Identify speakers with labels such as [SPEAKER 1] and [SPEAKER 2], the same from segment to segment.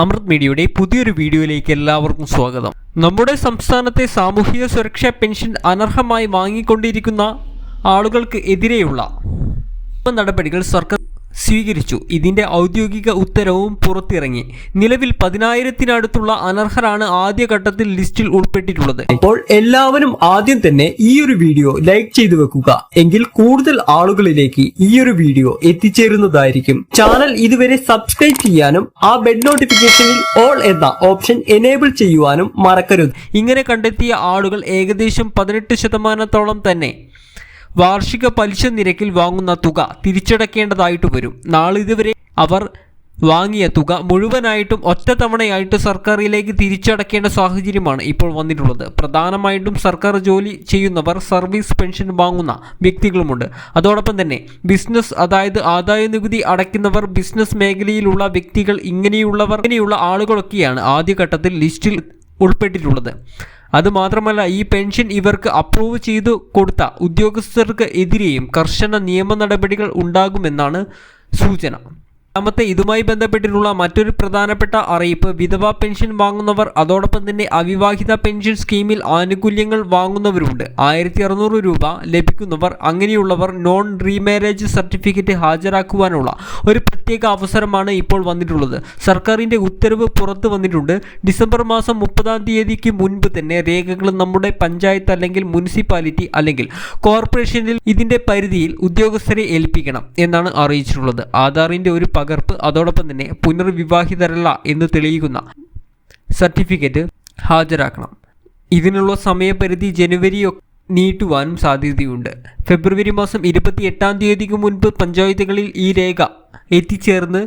[SPEAKER 1] അമൃത് മീഡിയയുടെ പുതിയൊരു വീഡിയോയിലേക്ക് എല്ലാവർക്കും സ്വാഗതം. നമ്മുടെ സംസ്ഥാനത്തെ സാമൂഹിക സുരക്ഷാ പെൻഷൻ അനർഹമായി വാങ്ങിക്കൊണ്ടിരിക്കുന്ന ആളുകൾക്ക് എതിരെയുള്ള നടപടികൾ സർക്കാർ സ്വീകരിച്ചു. ഇതിന്റെ ഔദ്യോഗിക ഉത്തരവും പുറത്തിറങ്ങി. നിലവിൽ പതിനായിരത്തിനടുത്തുള്ള അനർഹരാണ് ആദ്യഘട്ടത്തിൽ ലിസ്റ്റിൽ ഉൾപ്പെട്ടിട്ടുള്ളത്.
[SPEAKER 2] അപ്പോൾ എല്ലാവരും ആദ്യം തന്നെ ഈ ഒരു വീഡിയോ ലൈക്ക് ചെയ്തു വെക്കുക. എങ്കിൽ കൂടുതൽ ആളുകളിലേക്ക് ഈ ഒരു വീഡിയോ എത്തിച്ചേരുന്നതായിരിക്കും. ചാനൽ ഇതുവരെ സബ്സ്ക്രൈബ് ചെയ്യാനും ആ ബെഡ് നോട്ടിഫിക്കേഷനിൽ ഓൾ എന്ന ഓപ്ഷൻ എനേബിൾ ചെയ്യുവാനും മറക്കരുത്.
[SPEAKER 1] ഇങ്ങനെ കണ്ടെത്തിയ ആളുകൾ ഏകദേശം പതിനെട്ട് ശതമാനത്തോളം തന്നെ. വാർഷിക പലിശ നിരക്കിൽ വാങ്ങുന്ന തുക തിരിച്ചടക്കേണ്ടതായിട്ട് വരും. നാളിതുവരെ അവർ വാങ്ങിയ തുക മുഴുവനായിട്ടും ഒറ്റത്തവണയായിട്ട് സർക്കാരിലേക്ക് തിരിച്ചടക്കേണ്ട സാഹചര്യമാണ് ഇപ്പോൾ വന്നിട്ടുള്ളത്. പ്രധാനമായിട്ടും സർക്കാർ ജോലി ചെയ്യുന്നവർ സർവീസ് പെൻഷൻ വാങ്ങുന്ന വ്യക്തികളുമുണ്ട്. അതോടൊപ്പം തന്നെ ബിസിനസ് അതായത് ആദായ നികുതി അടയ്ക്കുന്നവർ ബിസിനസ് മേഖലയിലുള്ള വ്യക്തികൾ ഇങ്ങനെയുള്ളവർ ഇങ്ങനെയുള്ള ആളുകളൊക്കെയാണ് ആദ്യഘട്ടത്തിൽ ലിസ്റ്റിൽ ഉൾപ്പെട്ടിട്ടുള്ളത്. അതുമാത്രമല്ല ഈ പെൻഷൻ ഇവർക്ക് അപ്രൂവ് ചെയ്തു കൊടുത്ത ഉദ്യോഗസ്ഥർക്ക് എതിരെയും കർശന നിയമ നടപടികൾ ഉണ്ടാകുമെന്നാണ് സൂചന. രണ്ടാമത്തെ ഇതുമായി ബന്ധപ്പെട്ടിട്ടുള്ള മറ്റൊരു പ്രധാനപ്പെട്ട അറിയിപ്പ്. വിധവാ പെൻഷൻ വാങ്ങുന്നവർ അതോടൊപ്പം തന്നെ അവിവാഹിത പെൻഷൻ സ്കീമിൽ ആനുകൂല്യങ്ങൾ വാങ്ങുന്നവരുണ്ട്. ആയിരത്തി അറുന്നൂറ് രൂപ ലഭിക്കുന്നവർ അങ്ങനെയുള്ളവർ നോൺ റീമാരേജ് സർട്ടിഫിക്കറ്റ് ഹാജരാക്കുവാനുള്ള ഒരു പ്രത്യേക അവസരമാണ് ഇപ്പോൾ വന്നിട്ടുള്ളത്. സർക്കാരിന്റെ ഉത്തരവ് പുറത്തു വന്നിട്ടുണ്ട്. ഡിസംബർ മാസം മുപ്പതാം തീയതിക്ക് മുൻപ് തന്നെ രേഖകൾ നമ്മുടെ പഞ്ചായത്ത് അല്ലെങ്കിൽ മുനിസിപ്പാലിറ്റി അല്ലെങ്കിൽ കോർപ്പറേഷനിൽ ഇതിന്റെ പരിധിയിൽ ഉദ്യോഗസ്ഥരെ ഏൽപ്പിക്കണം എന്നാണ് അറിയിച്ചിട്ടുള്ളത്. ആധാറിന്റെ ഒരു പകർപ്പ് അതോടൊപ്പം തന്നെ പുനർവിവാഹിതരല്ല എന്ന് തെളിയിക്കുന്ന സർട്ടിഫിക്കറ്റ് ഹാജരാക്കണം. ഇതിനുള്ള സമയപരിധി ജനുവരി നീട്ടുവാനും സാധ്യതയുണ്ട്. ഫെബ്രുവരി മാസം ഇരുപത്തി എട്ടാം തീയതിക്ക് മുൻപ് പഞ്ചായത്തുകളിൽ ഈ രേഖ എത്തിച്ചേർന്ന്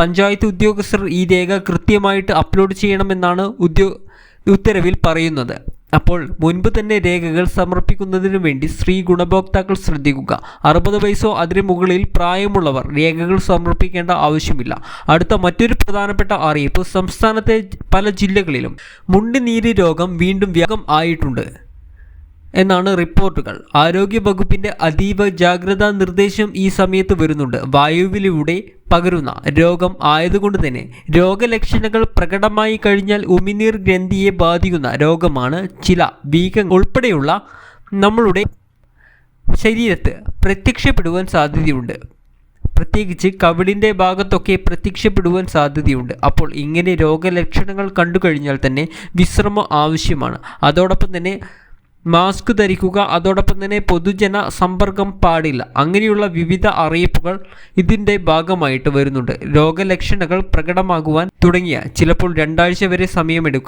[SPEAKER 1] പഞ്ചായത്ത് ഉദ്യോഗസ്ഥർ ഈ രേഖ കൃത്യമായിട്ട് അപ്ലോഡ് ചെയ്യണമെന്നാണ് ഉദ്യോ ഉത്തരവിൽ പറയുന്നത്. അപ്പോൾ മുൻപ് തന്നെ രേഖകൾ സമർപ്പിക്കുന്നതിനു വേണ്ടി സ്ത്രീ ഗുണഭോക്താക്കൾ ശ്രദ്ധിക്കുക. അറുപത് വയസ്സോ അതിന് മുകളിൽ പ്രായമുള്ളവർ രേഖകൾ സമർപ്പിക്കേണ്ട ആവശ്യമില്ല. അടുത്ത മറ്റൊരു പ്രധാനപ്പെട്ട അറിയിപ്പ് സംസ്ഥാനത്തെ പല ജില്ലകളിലും മുണ്ടിനീര് രോഗം വീണ്ടും വ്യാപകം ആയിട്ടുണ്ട് എന്നാണ് റിപ്പോർട്ടുകൾ. ആരോഗ്യ വകുപ്പിന്റെ അതീവ ജാഗ്രതാ നിർദ്ദേശം ഈ സമയത്ത് വരുന്നുണ്ട്. വായുവിലൂടെ പകരുന്ന രോഗം ആയതുകൊണ്ട് തന്നെ രോഗലക്ഷണങ്ങൾ പ്രകടമായി കഴിഞ്ഞാൽ ഉമിനീർ ഗ്രന്ഥിയെ ബാധിക്കുന്ന രോഗമാണ് ചില വീക്കം ഉൾപ്പെടെയുള്ള നമ്മളുടെ ശരീരത്ത് പ്രത്യക്ഷപ്പെടുവാൻ സാധ്യതയുണ്ട്. പ്രത്യേകിച്ച് കവിളിന്റെ ഭാഗത്തൊക്കെ പ്രത്യക്ഷപ്പെടുവാൻ സാധ്യതയുണ്ട്. അപ്പോൾ ഇങ്ങനെ രോഗലക്ഷണങ്ങൾ കണ്ടു കഴിഞ്ഞാൽ തന്നെ വിശ്രമം ആവശ്യമാണ്. അതോടൊപ്പം തന്നെ മാസ്ക് ധരിക്കുക അതോടൊപ്പം തന്നെ പൊതുജന സമ്പർക്കം പാടില്ല. അങ്ങനെയുള്ള വിവിധ അറിയിപ്പുകൾ ഇതിന്റെ ഭാഗമായിട്ട് വരുന്നുണ്ട്. രോഗലക്ഷണങ്ങൾ പ്രകടമാകുവാൻ തുടങ്ങിയ ചിലപ്പോൾ രണ്ടാഴ്ച വരെ സമയമെടുക്കും.